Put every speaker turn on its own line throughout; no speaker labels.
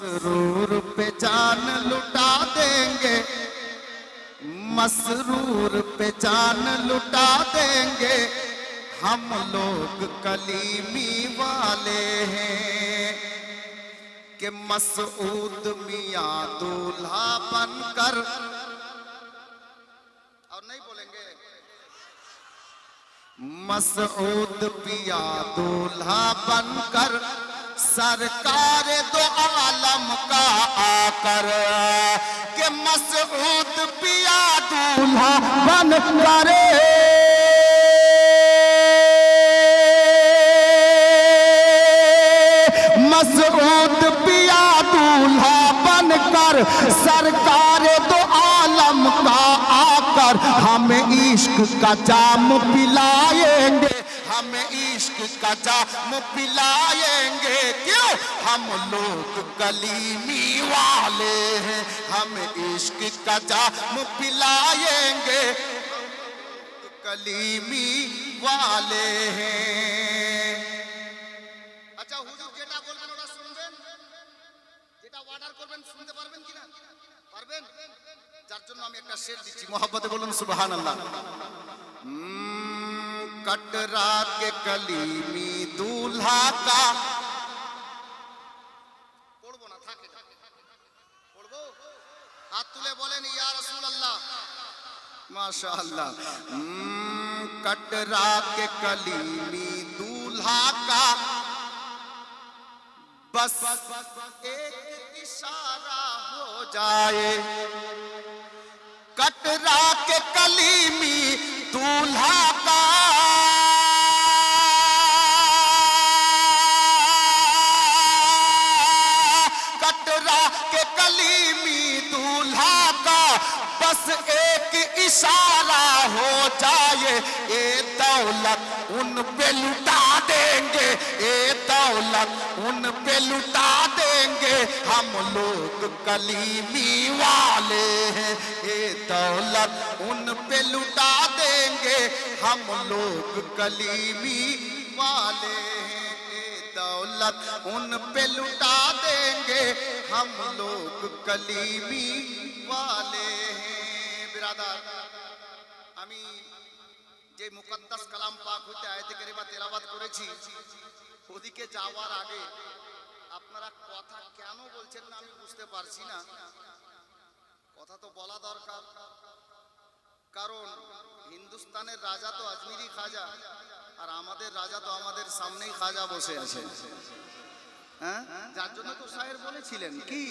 مسرور پہ جان لٹا دیں گے مسرور پہ جان لٹا دیں گے ہم لوگ کلیمی والے ہیں کہ مسعود میاں دولہا بن کر اور نہیں بولیں گے مسعود پیا دولہا بن کر سرکار دو عالم کا آ کر کہ مسعود پیا دولہ بن کرے مسعود پیا دولہ بن کر سرکار دو عالم کا آ کر ہم عشق کا جام پلائیں گے۔ ہم का जाम पिलाएंगे क्यों हम लोग कलीमी वाले हैं हम इश्क का जाम पिलाएंगे कलीमी वाले हैं আচ্ছা হুজুর যেটা বলবেন ওটা শুনবেন যেটা অর্ডার করবেন শুনতে পারবেন কিনা পারবেন যার জন্য আমি একটা শের দিচ্ছি মোহাম্মতে বলুন সুবহান আল্লাহ कटरा के कलीमी दूल्हा का পড়বো না থাকে পড়বো হাত তুলে বলেন ইয়া রাসূলুল্লাহ माशाअल्लाह हम्म, कटरा के कलीमी दूल्हा का बस एक इशारा हो जाए कटरा के कलीमी दूल्हा دولت ان پہ لٹا دیں گے، اے دولت ان پہ لٹا دیں گے۔ ہم لوگ کلیمی والے ہیں، اے دولت ان پہ لٹا دیں گے۔ ہم لوگ کلیمی والے ہیں دولت ان پہ لٹا دیں گے۔ ہم لوگ کلیمی والے ہیں، برادر۔ امین যে মুকদ্দাস কালাম পাক হইতে আয়াত কারিমা তেলাওয়াত করেছি, ওদিকে যাওয়ার আগে আপনারা কথা কেন বলছেন না আমি বুঝতে পারছি না। কথা তো বলা দরকার। কারণ হিন্দুস্তানের রাজা তো আজমিরি খাজা, আর আমাদের রাজা তো আমাদের সামনেই খাজা বসে আছে। হ্যাঁ? যার জন্য তো সাহের বলেছিলেন কি?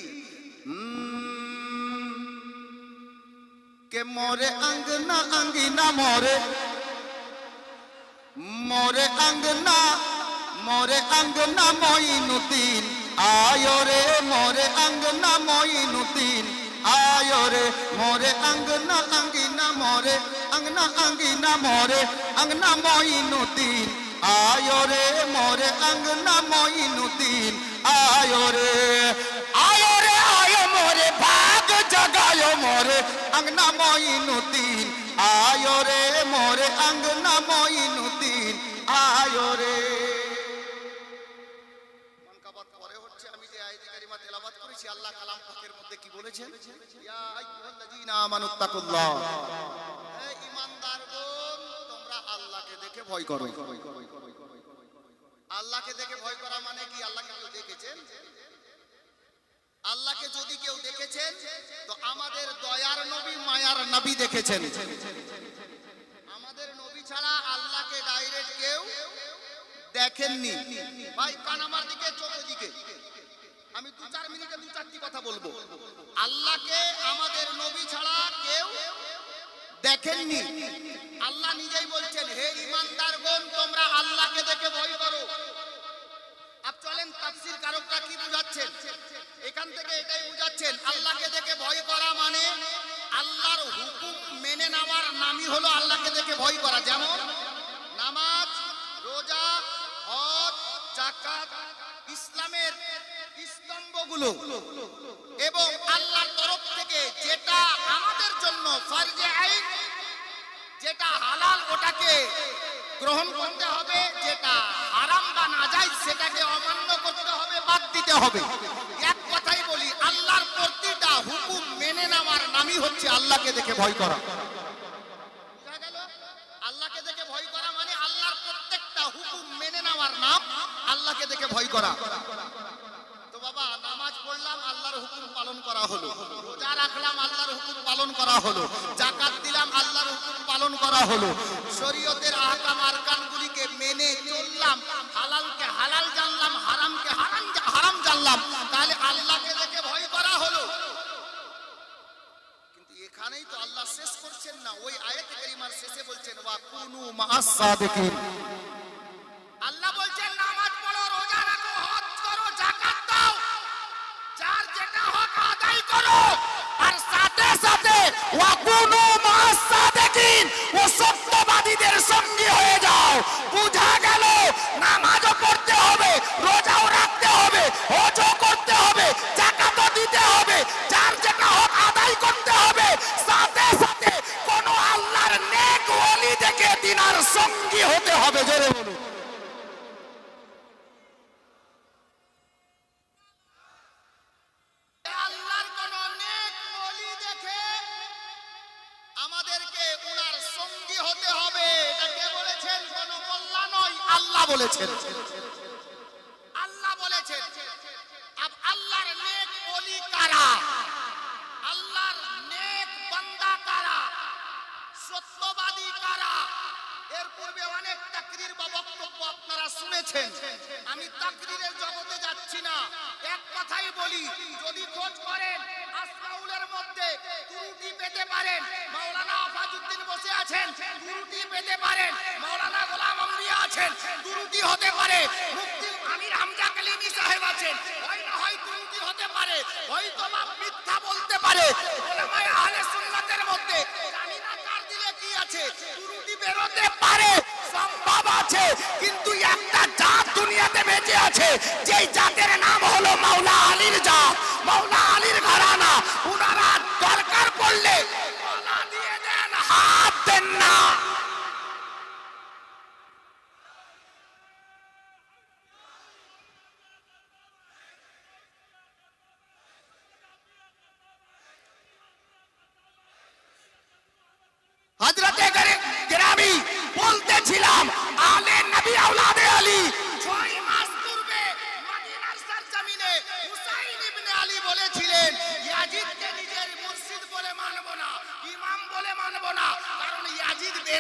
কে মরে আঙ্গ না আঙ্গি না মরে মোরে আঙ্গনা মোরে আঙ্গনা মইনুদ্দিন আয়রে মোরে আঙ্গনা মইনুদ্দিন আয়রে মোরে আঙ্গনা আঙ্গিনা মোরে আঙ্গনা আঙ্গিনা মোরে আঙ্গনা মইনুদ্দিন আয়রে মোরে আঙ্গনা মইনুদ্দিন আয়রে আয়রে আয় মোরে ভাগ জগায় মোরে আঙ্গনা মইনুদ্দিন আয়রে মোরে আঙ্গনা মঈনুদ্দিন আয়রে আল্লাহ কালাম পাকের আল্লাহকে দেখে ভয় করা মানে কি? আল্লাহকে কেউ দেখেছেন? আল্লাহকে যদি কেউ দেখেছেন, তো আমাদের দয়ার নবী, মায়ার নবী দেখেছেন। আমাদের নবী ছাড়া আল্লাহকে ডাইরেক্ট কেউ দেখেননি। ভাই, কান আমার দিকে, চোখ দিকে আমি দু চার মিনিটে দু চারটি কথা বলব। আল্লাহকে আমাদের নবী ছাড়া কেউ দেখেননি। আল্লাহ নিজেই বলছেন, হে ইমানদারগণ তোমরা আল্লাহকে দেখে ভয় করো। আপ চলেন, তাফসীর কারকরা কি বুঝাচ্ছেন? এখান থেকে এটাই বুঝাচ্ছেন, আল্লাহকে দেখে ভয় করা মানে আল্লাহর হুকুম মেনে নেওয়ার নামই হলো আল্লাহকে দেখে ভয় করা। যেমন নামাজ, রোজা, হজ জাকাত ইসলামের স্তম্ভগুলো এবং আল্লাহর তরফ থেকে যেটা আমাদের জন্য ফরজে আইন, যেটা হালাল ওটাকে গ্রহণ করতে হবে, যেটা হারাম বা নাজাইজ সেটাকে অমান্য করতে হবে, বাদ দিতে হবে। হচ্ছে আল্লাহকে দেখে ভয় করা। মানে আল্লাহর হুকুম নামাজ পড়লাম, আল্লাহর পালন করা হলো। রাখলাম, আল্লাহর হুকুম পালন করা হলো। জাকাত দিলাম, আল্লাহর হুকুম পালন করা হলো। শরীয়তের আহকাম আরকানগুলিকে মেনে চললাম হালালকে হালাল জানলাম হারামকে হারাম হারাম জানলাম তাহলে আল্লাহকে দেখে ভয় করা হলো কিন্তু এখানেই তো আল্লাহ শেষ করছেন না ওই আয়াত কারিমার শেষে বলছেন ওয়া কুনু মাআস সাদিকিন আল্লাহ বলছেন নামাজ পড়ো রোজা রাখো হজ করো যাকাত দাও যার যেটা হক আদায় করো আর সাথে সাথে ওয়া কুনু মাআস সাদিকিন ও সত্যবাদীদের সঙ্গী হয়ে যাও বুঝা গেল নামাজও পড়তে হবে রোজাও রাখতে হবে হজও করতে হবে যাকাতও দিতে হবে যার যেটা হক আদায় করতে হবে সাথে সাথে কোন আল্লাহর নেক ওলি দেখে দিনার সঙ্গী হতে হবে জোরে বলুন। পেতে পারেন। মাওলানা গোলাম আম্বিয়া আছেন ত্রুটি হতে পারে। মুফতি আমির হামজা কালিমি সাহেব আছেন, হয় হয় ত্রুটি হতে পারে। হয়তো বা মিথ্যা বলতে পারে। ওলামায়ে আহলে সুন্নাতের মধ্যে জানি না কার দিলে কি আছে। ত্রুটি বেরোতে পারে, সম্ভব আছে, কিন্তু একটা জাত দুনিয়াতে বেঁচে আছে, যেই জাতের নাম হলো মাওলা আলীর জাত। মাওলা আলীর ঘরানা, উনারা দরকার পড়লে দিয়ে দেন, হাত দেন না।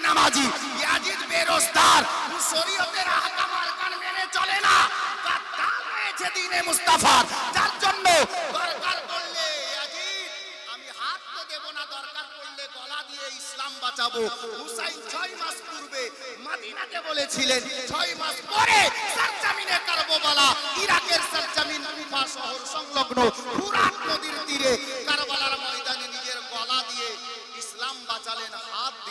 বেনামাজি ইয়াজিদ বেরোজগার। শরীয়তের আহকাম আরকান মেনে চলে না। গাদ্দার রয়েছে দিনে মুস্তাফার। যার জন্য দরকার ইয়াজিদ, আমি হাত তো দেব না, দরকার পড়লে গলা দিয়ে ইসলাম বাঁচাবো। হুসাইন ছয় মাস পূর্বে মাদিনাতে বলেছিলেন, ছয় মাস পরে সরজমিনে কারবালা, ইরাকের সরজমিন কুফা শহর সংলগ্ন ফুরাত নদীর তীরে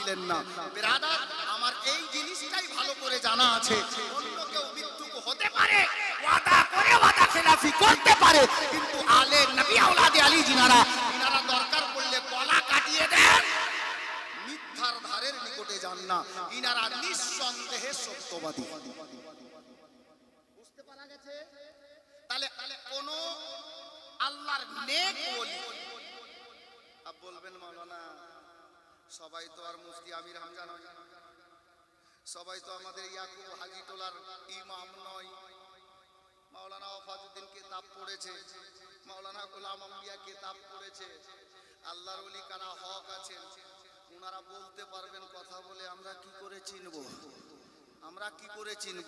দিলেন না বেরাদার আমার এই জিনিসটাই ভালো করে জানা আছে। অন্য কেউ মৃত্যুক হতে পারে, ওয়াদা করে ওয়াদা খেলাফি করতে পারে, কিন্তু আলে নবী আওলাদে আলী জিনারা ইনারা দরকার পড়লে গলা কাটিয়ে দেন। মিথ্যার ধারের নিকটে যান না, ইনারা নিঃসন্দেহে সত্যবাদী। বুঝতে পারা গেছে? তাহলে কোন আল্লাহর নেক আব বলবেন মাওলানা সবাই তো আর মুফতি আমির হামজা নয়। সবাই তো আমাদের ইয়াকুব হাজি টোলার ইমাম নয়। মাওলানা ওয়াফাজউদ্দিন কিতাব পড়েছে। মাওলানা গোলাম আম্বিয়া কিতাব পড়েছে। আল্লাহর ওলি কারা হক আছেন ওনারা বলতে পারবেন কথা বলে আমরা কি করে চিনব? আমরা কি করে চিনব?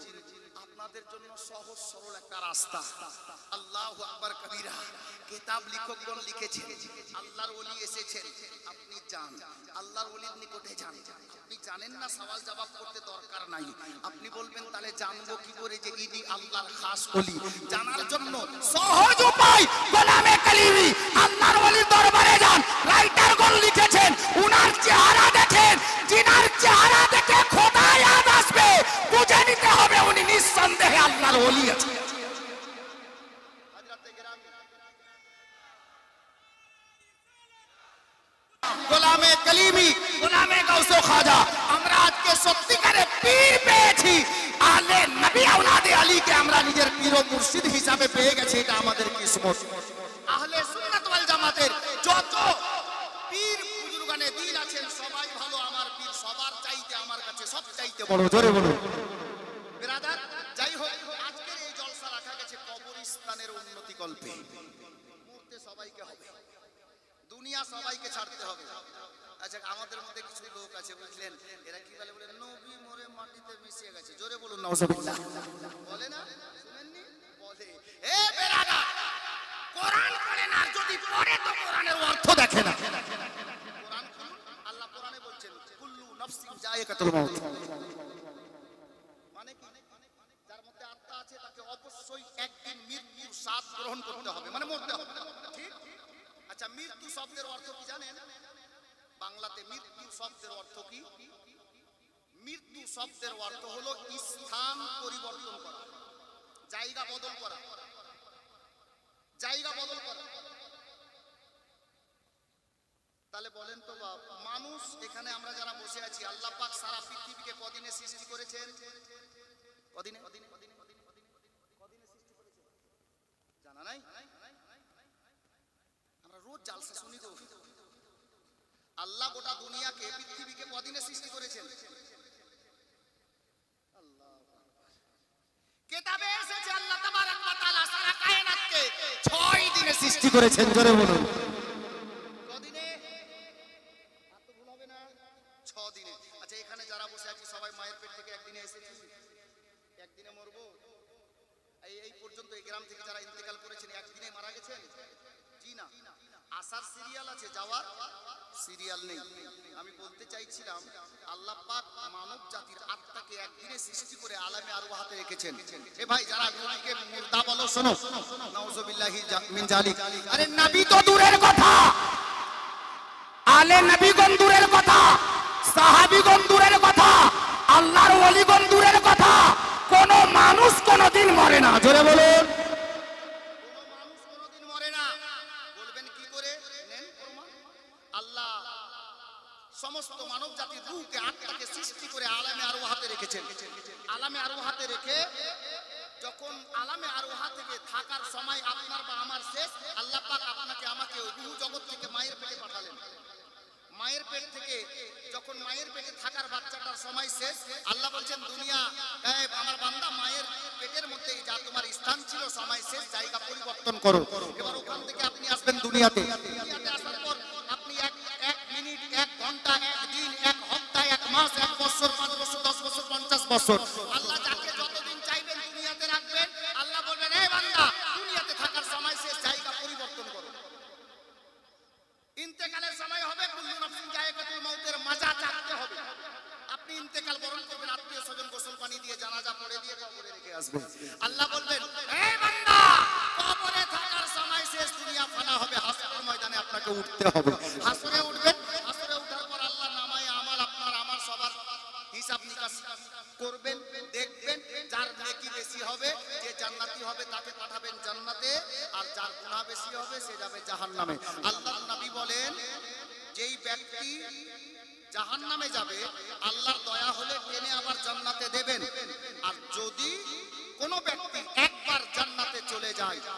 আপনাদের জন্য সহজ সরল একটা রাস্তা। আল্লাহু আকবার কবিরা। কিতাব লেখকগণ লিখেছেন। আল্লাহর ওলি এসেছেন। আপনি যান আল্লাহর ওলির নিকটে যান। আপনি জানেন না, সওয়াল জবাব করতে দরকার নাই। আপনি বলবেন, তাহলে জানব কি করে যে ইনি আল্লাহর খাস ওলি? জানার জন্য সহজ উপায় গোলামে কালিমি। আল্লাহর ওলির দরবারে যান। রাইটার গণ লিখেছেন, উনার চেহারা দেখেন। জিনার চেহারা দেখে খোদা আসবে। বুঝে নিতে হবে উনি নিঃসন্দেহে আল্লাহর ওলি আছে গোলামে কলিমি গোলামে গাউসে খাজা আমরা আজকে সত্যিকারে পীর পেয়েছি আলে নবী আওলাদে আলীকে আমরা নিজের পীর মুর্শিদ হিসাবে পেয়ে গেছি, এটা আমাদের কিসমত। আহলে সুন্নাত ওয়াল জামাতের যত পীর বুজুর্গানে দিন আছেন, সবাই ভালো, আমার পীর সবার চাইতে আমার কাছে সব চাইতে বড়, জোরে বলুন। ব্রাদার, যাই হোক, আজকের এই জলসা রাখা গেছে কবরস্থানের উন্নতি কল্পে। মরতে সবাইকে হবে। দুনিয়া সবাইকে ছাড়তে হবে। আচ্ছা আমাদের মধ্যে কিছু লোক আছে, বুঝলেন? এরা কি বলে? বলে, নবী মরে মাটিতে মিশিয়ে গেছে। জোরে বলুন, নাউজুবিল্লাহ। বলে না? শুনেননি? বলে, এ বেরাদা কোরআন পড়ে না যদি পড়ে তো কোরআনের অর্থ দেখে না। কোরআন আল্লাহ কোরআনে বলছেন, কুল্লু নাফসিন জায়কাতুল মাউত। মানে কি? যার মধ্যে আত্মা আছে, তাকে অবশ্যই একদিন মৃত্যুর স্বাদ গ্রহণ করতে হবে। মানে মরতে হবে। ঠিক? আচ্ছা মৃত্যু শব্দের অর্থ কি জানেন? বাংলাতে মৃত্যু শব্দের অর্থ কি? মৃত্যু শব্দের অর্থ হলো স্থান পরিবর্তন করা, জায়গা বদল করা, জায়গা বদল করা। তাহলে বলেন তো বাপ, মানুষ এখানে আমরা যারা বসে আছি, আল্লাহ পাক সারা পৃথিবীকে কদিনে সৃষ্টি করেছেন? কদিনে? কদিনে কদিনে কদিনে কদিনে সৃষ্টি করেছেন জানা নাই? আমরা রোজ জালসা শুনি তো। আল্লাহ গোটা দুনিয়াকে, পৃথিবীকে কদিনে সৃষ্টি করেছেন? কেতাবে এসেছে আল্লাহ তাবারাক ওয়া তাআলা সারা কায়নাতকে 6 দিনে সৃষ্টি করেছেন, জোরে বলুন কদিনে আর তো ভুল হবে না ছ দিনে আচ্ছা এখানে যারা বসে আছি সবাই মায়ের পেট থেকে একদিনে এসেছি একদিনে মরবো এই এই পর্যন্ত এই গ্রাম থেকে যারা ইন্তেকাল করেছেন একদিনে মারা গেছেন জি না আসার সিরিয়াল আছে যাওয়ার সিরিয়াল নেই আমি বলতে চাইছিলাম আল্লাহ পাক মানব জাতির আত্মাকে একদিনে সৃষ্টি করে আলামে আরও হাতে রেখেছেন এ ভাই যারা নবীকে মুর্দা বলো শোনো নাউজুবিল্লাহি জা- মিন জালিক আরে নবী তো দূরের কথা
আলে নবীগণ দূরের কথা সাহাবিগণ দূরের কথা আল্লাহর ওলিগণ দূরের কথা কোন মানুষ কোনদিন মরে না, জোরে বলুন।
সমস্ত মানব জাতির রূহকে আত্মাকে সৃষ্টি করে আলামে আরও হাতে রেখেছেন। আলামে আরও হাতে রেখে যখন আলামে আরও থেকে থাকার সময় আপনার বা আমার শেষ, আল্লাহ পাক আপনাকে আমাকে রূহ জগৎ থেকে মায়ের পেটে পাঠালেন। মায়ের পেট থেকে যখন মায়ের পেটে থাকার বাচ্চাটার সময় শেষ, আল্লাহ বলছেন, দুনিয়া আমার বান্দা মায়ের পেটের মধ্যে যা তোমার স্থান ছিল, সময় শেষ, জায়গা পরিবর্তন করো। এবার ওখান থেকে আপনি আসবেন দুনিয়াতে আসার পর আপনি এক এক মিনিট, এক ঘণ্টা, এক দিন, এক হপ্তাহ, এক মাস, এক বছর, পাঁচ বছর, দশ বছর, পঞ্চাশ বছর। যায়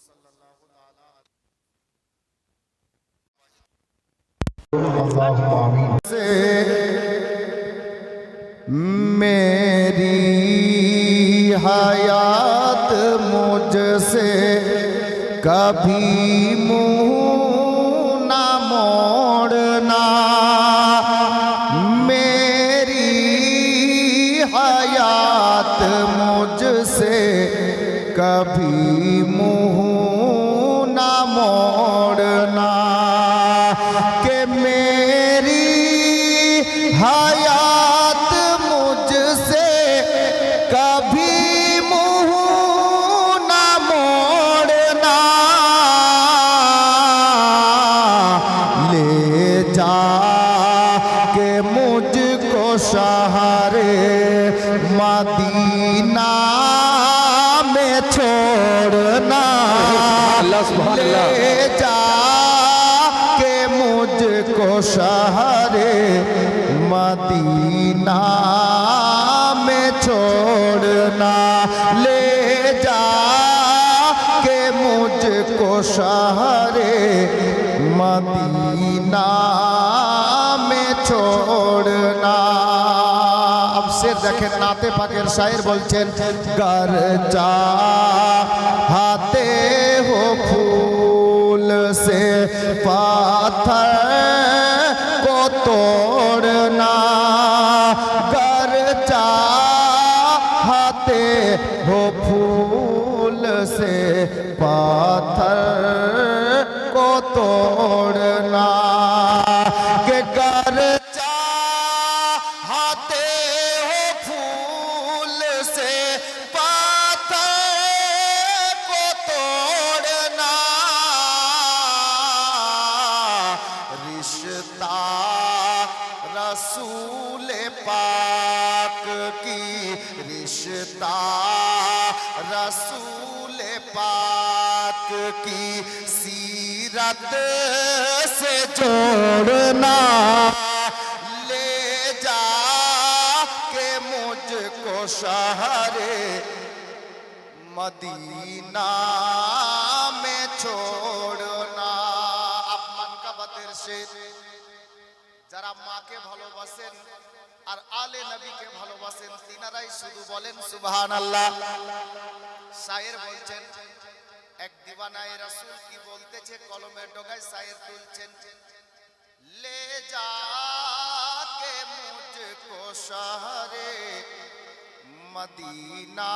صلی اللہ تعالیٰ سے میری حیات مجھ سے کبھی مجھ দেখেন নাতে পাকের শায়ের বলছেন গার
হাতে হো ফুল সে পাথর কত না सीरत से जोड़ना ले जा के मुझको शहरे मदीना में छोड़ना आप मन का बतेर से যারা মাকে ভালোবাসেন আর আলে নবীকে ভালোবাসেন তিনারাই শুধু বলেন সুবহান আল্লাহ শায়ের বলছেন এক দিওয়ানায় রাসুল কি বলতেছে? কলমের ডগায় সায়ের তুলছেন। লে যাকে মুঝকো শহরে মদিনা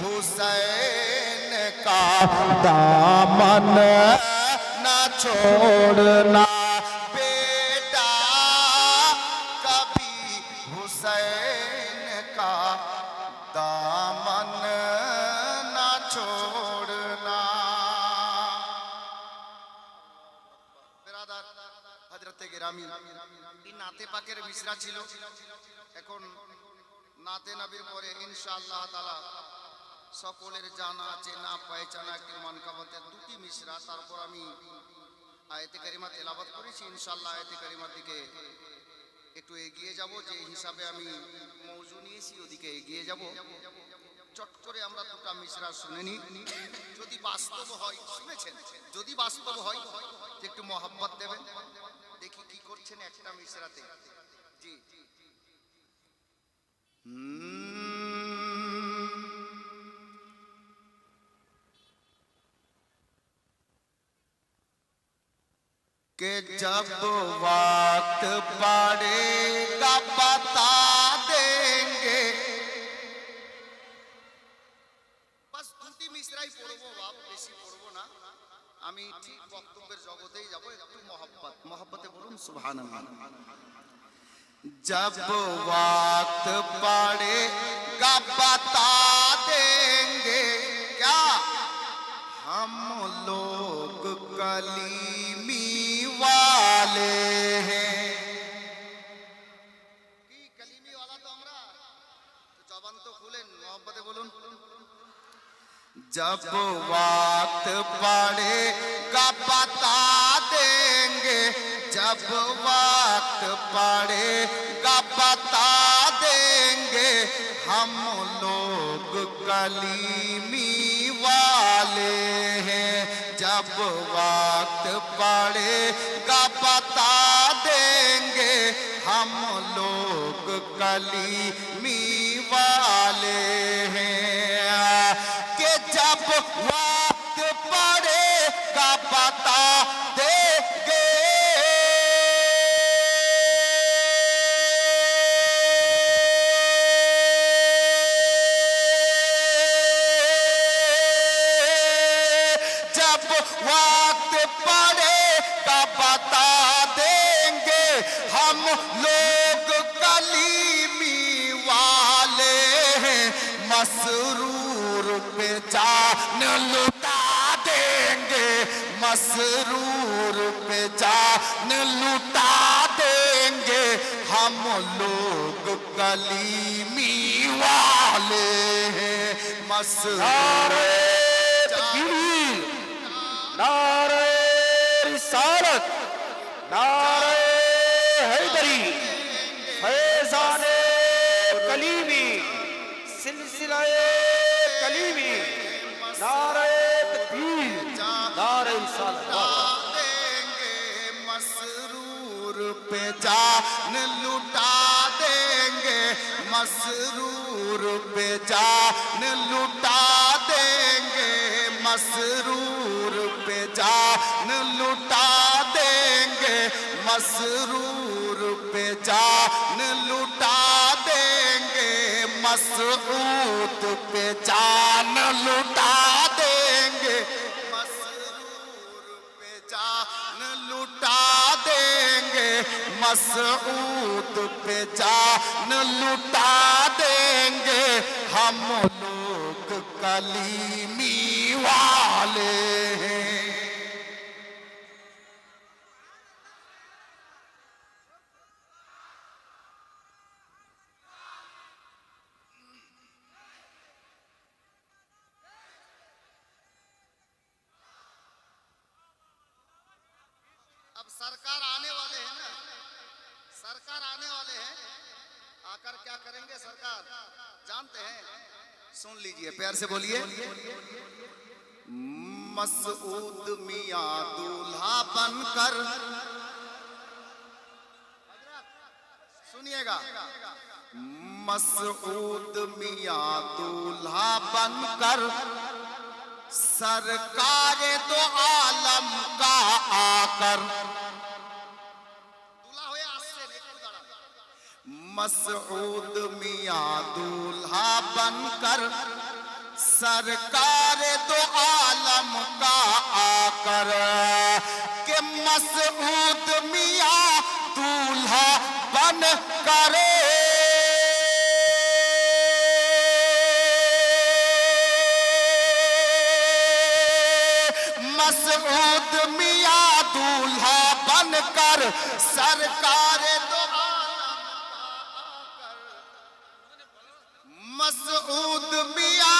हुसैन का दामन ना छोड़ना बेटा कभी हुसैन का दामन নাতে পাকের মিশরা ছিল। এখন নাতে পরে ইনশাআল্লাহ তাআলা সকলের জানা, চেনা, পয়চানা একটি মানকাবতের দুটি মিশরা, তারপর আমি আয়াতে কারিমা তেলাবাত করেছি। ইনশাআল্লাহ আয়াতে কারিমার দিকে একটু এগিয়ে যাব, যে হিসাবে আমি মৌজু নিয়েছি, ওদিকে এগিয়ে যাব। চট করে আমরা দুটা মিশরা শুনে নিই। যদি বাস্তব হয়, শুনেছেন? যদি বাস্তব হয় একটু মহাব্বত দেবেন। দেখি কি করছেন একটা মিশরাতে জি कि जब वक्त पड़ेगा আমি ঠিক বক্তব্যের জগতেই যাব একটু মহব্বত মহব্বতে বলুন সুবহানাল্লাহ जब वक्त पड़ेगा बता देंगे क्या हम लोग कलीमी वाले हैं কি কলিমি वाला তো আমরা جب وقت پڑے گا بتا دیں گے۔ جب وقت پڑے گا بتا دیں گے۔ ہم لوگ کلیمی والے ہیں۔ جب وقت پڑے گا بتا دیں گے۔ ہم لوگ کلیمی والے ہیں۔ جب وقت پڑے گا بتا دیں گے۔ جب وقت پڑے گا بتا دیں گے۔ ہم لوگ کلیمی والے ہیں، مسرور جان لٹا دیں گے مسرور پہ جان لٹا دیں گے۔
ہم لوگ کلیمی والے ہیں مسرور تکبیر نعرہ رسالت نعرہ حیدری فیضان کلیمی
سلسلہ मसरूर पे जान लुटा देंगे मसरूर पे जान लुटा देंगे मसरूर पे जान लुटा देंगे मसऊद पे जान लुटा مسعود پہ جان لٹا دیں گے ہم لوگ کلیمی والے پیار سے بولیے۔ مسعود میاں دولہا بن کر۔ سنیے گا۔ مسعود میاں دولہا بن کر۔ سرکار دو عالم کا آ کر مسعود میاں دولہا بن کر۔ سرکار دو عالم کا آ کر کہ مسعود میاں دولہ بن کرے۔ مسعود میاں دولہ بن کر سرکار دو عالم کا آ کر مسعود میاں